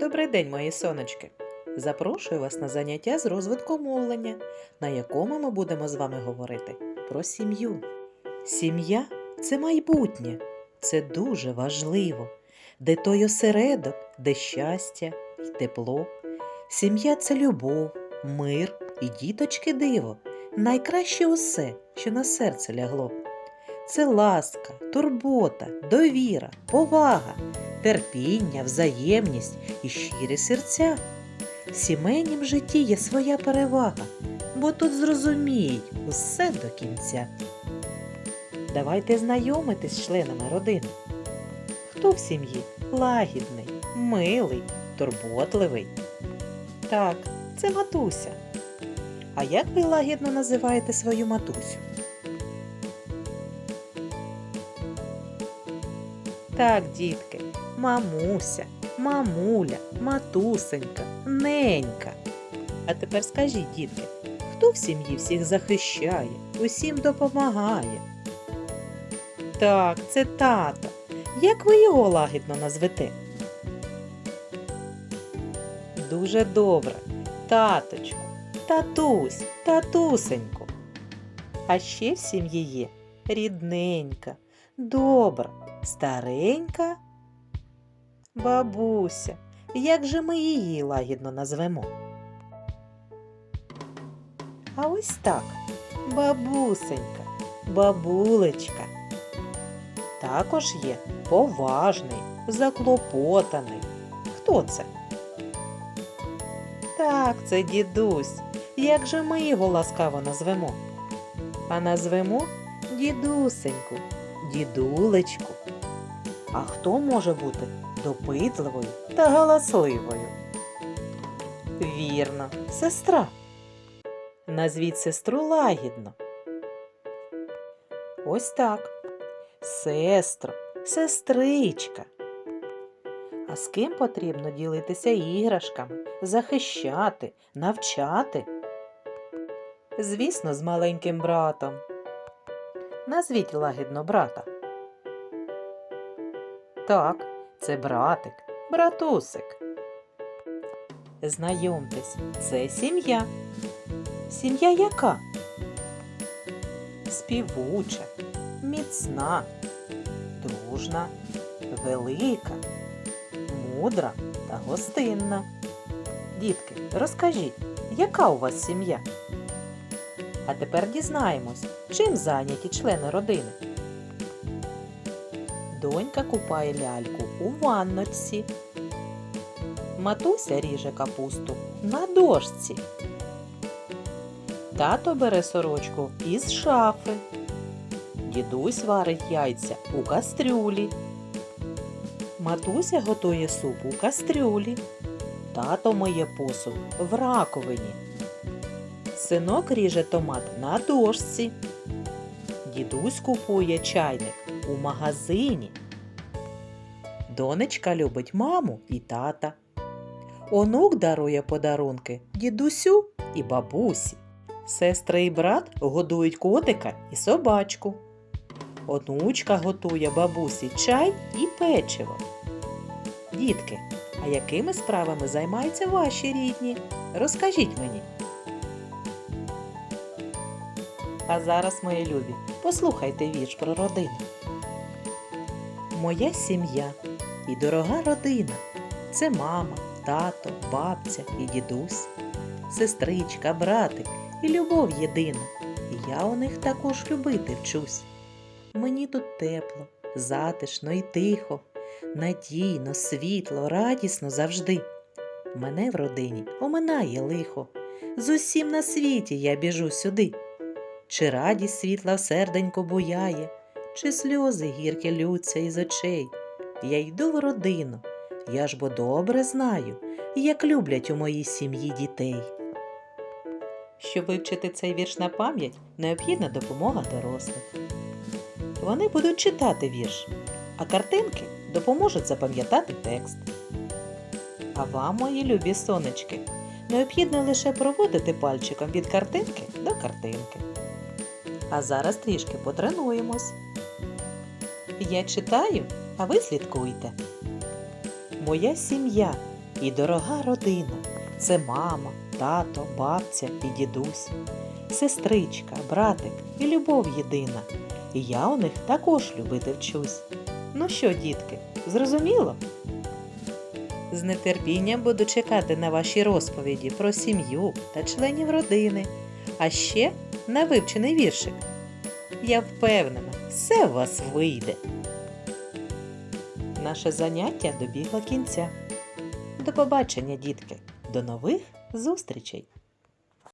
Добрий день, мої сонечки! Запрошую вас на заняття з розвитку мовлення, на якому ми будемо з вами говорити про сім'ю. Сім'я це майбутнє, це дуже важливо, де той осередок, де щастя і тепло. Сім'я це любов, мир і діточки диво, найкраще усе, що на серце лягло. Це ласка, турбота, довіра, повага, терпіння, взаємність і щирі серця. В сімейнім житті є своя перевага, бо тут зрозуміють усе до кінця. Давайте знайомитись з членами родини. Хто в сім'ї лагідний, милий, турботливий? Так, це матуся. А як ви лагідно називаєте свою матусю? Так, дітки, мамуся, мамуля, матусенька, ненька. А тепер скажіть, дітки, хто в сім'ї всіх захищає, усім допомагає? Так, це тато. Як ви його лагідно назвете? Дуже добре. Таточку, татусь, татусеньку. А ще в сім'ї є рідненька, добра, старенька бабуся. Як же ми її лагідно назвемо? А ось так. Бабусенька, бабулечка. Також є поважний, заклопотаний. Хто це? Так, це дідусь. Як же ми його ласкаво назвемо? А назвемо дідусеньку, дідулечку. А хто може бути допитливою та галасливою? Вірно, сестра. Назвіть сестру лагідно. Ось так. Сестро, сестричка. А з ким потрібно ділитися іграшками, захищати, навчати? Звісно, з маленьким братом. Назвіть лагідно брата. Так, це братик, братусик. Знайомтесь, це сім'я. Сім'я яка? Співуча, міцна, дружна, велика, мудра та гостинна. Дітки, розкажіть, яка у вас сім'я? А тепер дізнаємось, чим зайняті члени родини. Донька купає ляльку у ванночці. Матуся ріже капусту на дошці. Тато бере сорочку із шафи. Дідусь варить яйця у кастрюлі. Матуся готує суп у кастрюлі. Тато миє посуд в раковині. Синок ріже томат на дошці. Дідусь купує чайник у магазині. Донечка любить маму і тата. Онук дарує подарунки дідусю і бабусі. Сестри і брат годують котика і собачку. Онучка готує бабусі чай і печиво. Дітки, а якими справами займаються ваші рідні? Розкажіть мені. А зараз, мої любі, послухайте вірш про родину. Моя сім'я і дорога родина це мама, тато, бабця і дідусь, сестричка, братик і любов єдина. І я у них також любити вчусь. Мені тут тепло, затишно і тихо, надійно, світло, радісно завжди. Мене в родині оминає лихо. З усім на світі я біжу сюди. Чи радість світла в серденько буяє, чи сльози гіркі лються із очей. Я йду в родину, я ж бо добре знаю, як люблять у моїй сім'ї дітей. Щоб вивчити цей вірш на пам'ять, необхідна допомога дорослих. Вони будуть читати вірш, а картинки допоможуть запам'ятати текст. А вам, мої любі сонечки, необхідно лише проводити пальчиком від картинки до картинки. А зараз трішки потренуємось. Я читаю, а ви слідкуйте. Моя сім'я і дорога родина. Це мама, тато, бабця і дідусь, сестричка, братик і любов єдина. І я у них також любити вчусь. Ну що, дітки, зрозуміло? З нетерпінням буду чекати на ваші розповіді про сім'ю та членів родини, а ще на вивчений віршик. Я впевнена, все у вас вийде. Наше заняття добігло кінця. До побачення, дітки! До нових зустрічей!